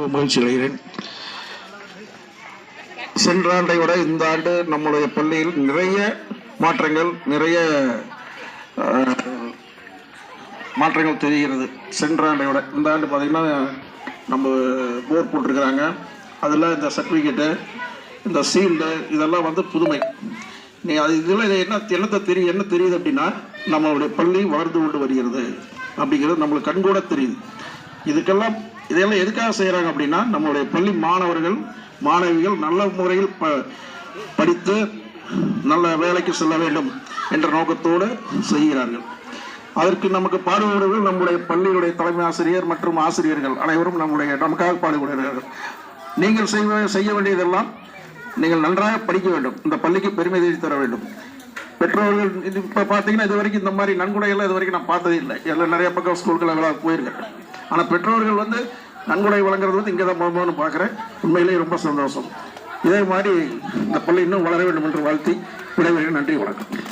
மகிழ்ச்சி அடைகிறேன் சென்ற ஆண்டை விட இந்த ஆண்டு நம்முடைய பள்ளியில் நிறைய மாற்றங்கள் நிறைய மாற்றங்கள் தெரிகிறது. சென்ற ஆண்டை விட. இந்த ஆண்டு பார்த்திங்கன்னா நம்ம போர் போட்டிருக்கிறாங்க. அதில் இந்த சர்டிஃபிகேட்டு இந்த சீல்டு இதெல்லாம் வந்து புதுமை. நீ அது இதில் என்ன என்னத்தை தெரியும் என்ன தெரியுது அப்படின்னா நம்மளுடைய பள்ளி வளர்ந்து கொண்டு வருகிறது. அப்படிங்கிறது நம்மளுக்கு கண்கூட தெரியுது. இதுக்கெல்லாம் இதையெல்லாம் எதுக்காக செய்கிறாங்க அப்படின்னா நம்மளுடைய பள்ளி மாணவர்கள் மாணவிகள் நல்ல முறையில் ப படித்து நல்ல வேலைக்கு செல்ல வேண்டும் என்ற நோக்கத்தோடு செய்கிறார்கள். அதற்கு நமக்கு பாடுபடுவர்கள் நம்முடைய பள்ளியுடைய தலைமை ஆசிரியர் மற்றும் ஆசிரியர்கள் அனைவரும் நம்முடைய நமக்காக பாடுபடுகிறார்கள். நீங்கள் செய்வ செய்ய வேண்டியதெல்லாம் நீங்கள் நன்றாக படிக்க வேண்டும். இந்த பள்ளிக்கு பெருமை தேடி தர வேண்டும். பெற்றோர்கள் இது இப்போ பார்த்தீங்கன்னா இது வரைக்கும் இந்த மாதிரி நன்கொடைகள்லாம் இது வரைக்கும் நான் பார்த்ததே இல்லை. எல்லாம் நிறைய பக்கம் ஸ்கூல்களை போயிருக்கேன். ஆனால் பெற்றோர்கள் வந்து நன்கொடை வழங்குறது வந்து இங்கே தான் போகணும்னு பார்க்குறேன். உண்மையிலேயே ரொம்ப சந்தோஷம். இதே மாதிரி இந்த பள்ளி இன்னும் வளர வேண்டும் என்று வாழ்த்தி விடைபெறுகிறேன். நன்றி வணக்கம்.